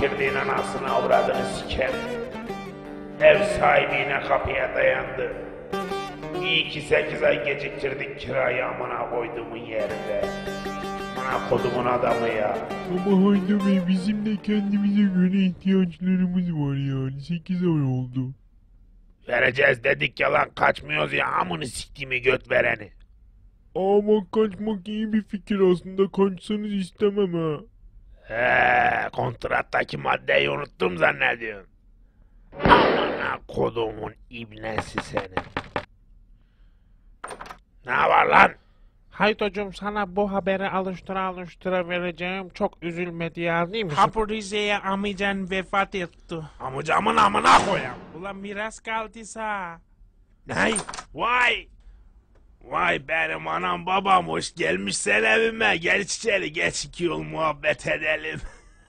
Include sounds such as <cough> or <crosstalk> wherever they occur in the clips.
fakirliğin anasını avradını siker. Ev sahibi yine kapıya dayandı. İyi ki sekiz ay geciktirdik kirayı amına koyduğumun yerinde. Amına kodumun adamı ya. Ama Hayda Bey bizim de kendimize göre ihtiyaçlarımız var yani. 8 ay oldu. Vereceğiz dedik yalan kaçmıyoruz ya amını siktiğimi göt vereni. Ama kaçmak iyi bir fikir aslında. Kaçsanız istemem ha. He, kontrattaki maddeyi unuttum zannediyorsun. Amına kodumun ibnesi senin. Ne var lan? Haydocuğum sana bu haberi alıştıra alıştıra vereceğim. Çok üzülme diye mi? Ha bu Rize'ye amcan vefat etti. Amcamın amına koyam. Ulan miras kaldıysa. Ney? Vay! Vay benim anam babam hoş gelmişsen evime. Gel içeri geç iki yol muhabbet edelim.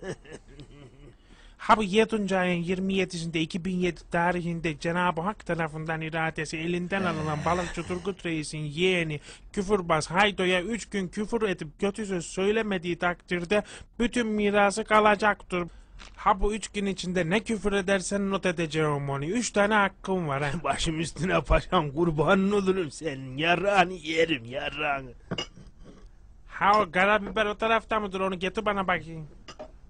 <laughs> Ha bu 7. ayın 27'sinde 2007 tarihinde Cenab-ı Hak tarafından iradesi elinden alınan balıkçı Turgut Reis'in yeğeni küfürbaz Haydo'ya 3 gün küfür edip kötü söz söylemediği takdirde bütün mirası kalacaktır. Ha bu 3 gün içinde ne küfür edersen not edeceğim onu. 3 tane hakkım var ha. <laughs> Başım üstüne paşam kurbanın olurum senin. Yarrağını yerim yarrağını. Ha o karabiber o tarafta mıdır onu getir bana bakayım.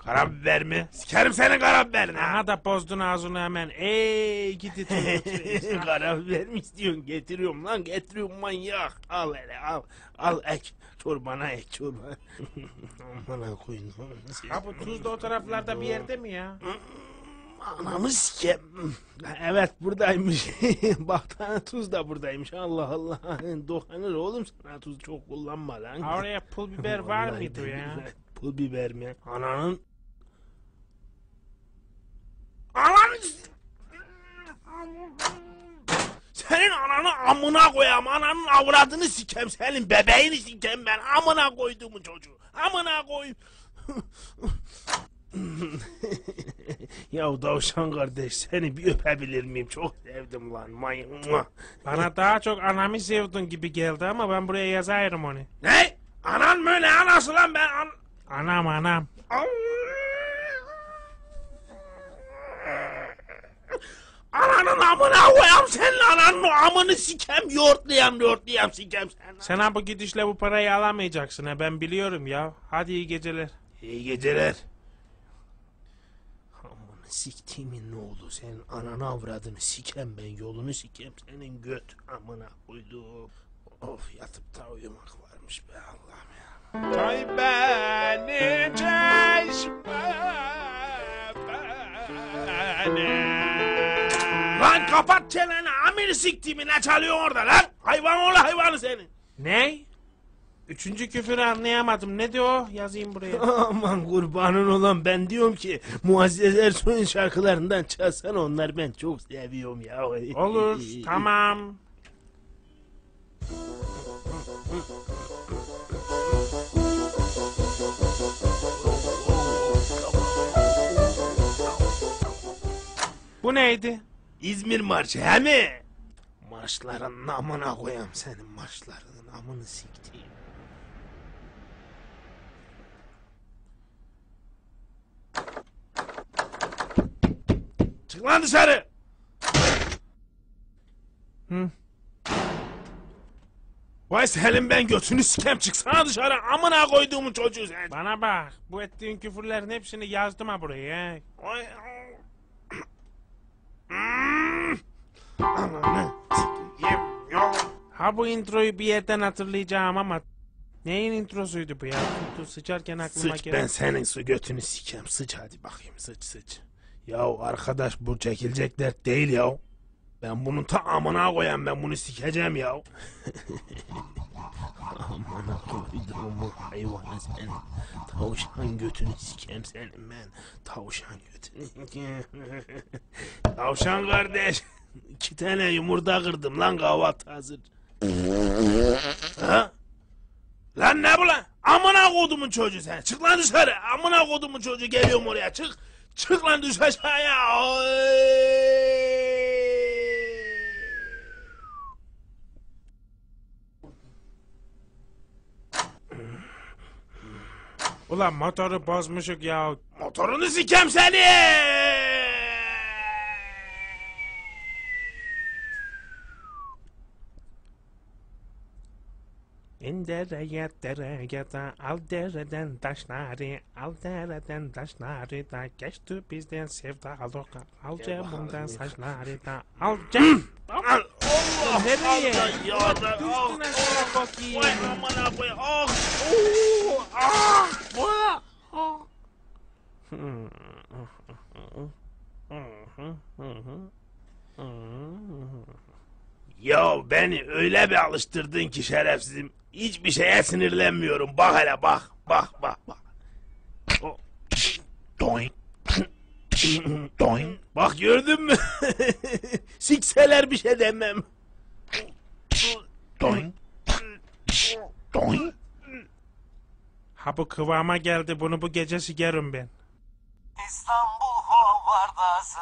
Karabiber mi? Sikerim senin karabiberini. ha. Aha da bozdun ağzını hemen. Ey gidi. <laughs> Karabiber mi istiyorsun? Getiriyorum lan getiriyorum manyak. Al hele al. Al ek. Çorbana ek çorba. <laughs> Amına koyun. Ha bu tuz da o taraflarda bir yerde mi ya? Anamı sikem. Evet buradaymış. <laughs> Bak tane tuz da buradaymış. Allah Allah. Dokanır oğlum sana tuz çok kullanma lan. Oraya pul biber var mıydı ya? Pul biber mi? Ananın... Ananı... Senin ananı amına koyam. Ananın avradını sikem. Senin bebeğini sikem ben. Amına koyduğumu çocuğu. Amına koyayım. <laughs> ya Davşan kardeş seni bir öpebilir miyim? Çok sevdim lan. May Bana daha çok anamı sevdin gibi geldi ama ben buraya yazarım onu. ne? Anan mı ne anası lan ben? An... Anam anam. Ananın amına koyam senin ananın amını sikem yoğurtlayam yoğurtlayam sikem sen. Sen ha bu gidişle bu parayı alamayacaksın ha ben biliyorum ya. Hadi iyi geceler. İyi geceler. Amını siktiğimin ne oldu senin ananı avradını sikem ben yolunu sikem senin göt amına koyduğum. Of yatıp da uyumak varmış be Allah'ım ya. Ay beni kapat çeneni amını siktiğimi ne çalıyor orada lan? Hayvan oğlu hayvanı senin. Ne? Üçüncü küfürü anlayamadım. Ne diyor? Yazayım buraya. <laughs> Aman kurbanın olan ben diyorum ki Muazzez Ersoy'un şarkılarından çalsana onlar ben çok seviyorum ya. Olur. <laughs> tamam. Bu neydi? İzmir marşı he mi? Marşların amına koyam senin marşlarının amını siktiğim. Çık lan dışarı. Hı. Vay Selim ben götünü sikem çıksana dışarı amına koyduğumun çocuğu sen. Bana bak. Bu ettiğin küfürlerin hepsini yazdım ha buraya. he. Vay. Hmm. Ananı sikeyim ya. Ha bu introyu bir yerden hatırlayacağım ama neyin introsuydu bu ya? Dur, sıçarken aklıma Sıç geldi. ben senin su götünü sikem sıç hadi bakayım sıç sıç. Ya arkadaş bu çekilecek dert değil ya. Ben bunun ta amına koyayım ben bunu sikeceğim ya. <laughs> amına koyduğumu hayvanı sen. Tavşan götünü sikem senin ben. Tavşan götünü. <laughs> Tavşan kardeş. İki tane yumurta kırdım lan kahvaltı hazır. Ha? Lan ne bu lan? Amına kodumun çocuğu sen. Çık lan dışarı. Amına kodumun çocuğu geliyorum oraya. Çık. Çık lan düş aşağıya. Ulan motoru bozmuşuk ya. Motorunu sikem seni. İndereye dereye da al dereden taşları al dereden taşları da geçti bizden sevdalık al cebimden saçları da al ceb Al. Allah Nereye? Ya da. Ah. Bakayım. Vay. Ah. Ah. Bu? Ah. Ya beni öyle bir alıştırdın ki şerefsizim. Hiçbir şeye sinirlenmiyorum. Bak hele bak. Bak bak bak. O- Doink. Doink. Bak gördün mü? <laughs> Sikseler bir şey demem. Doink. Doink. Ha bu kıvama geldi bunu bu gece sigerim ben. İstanbul Hovardası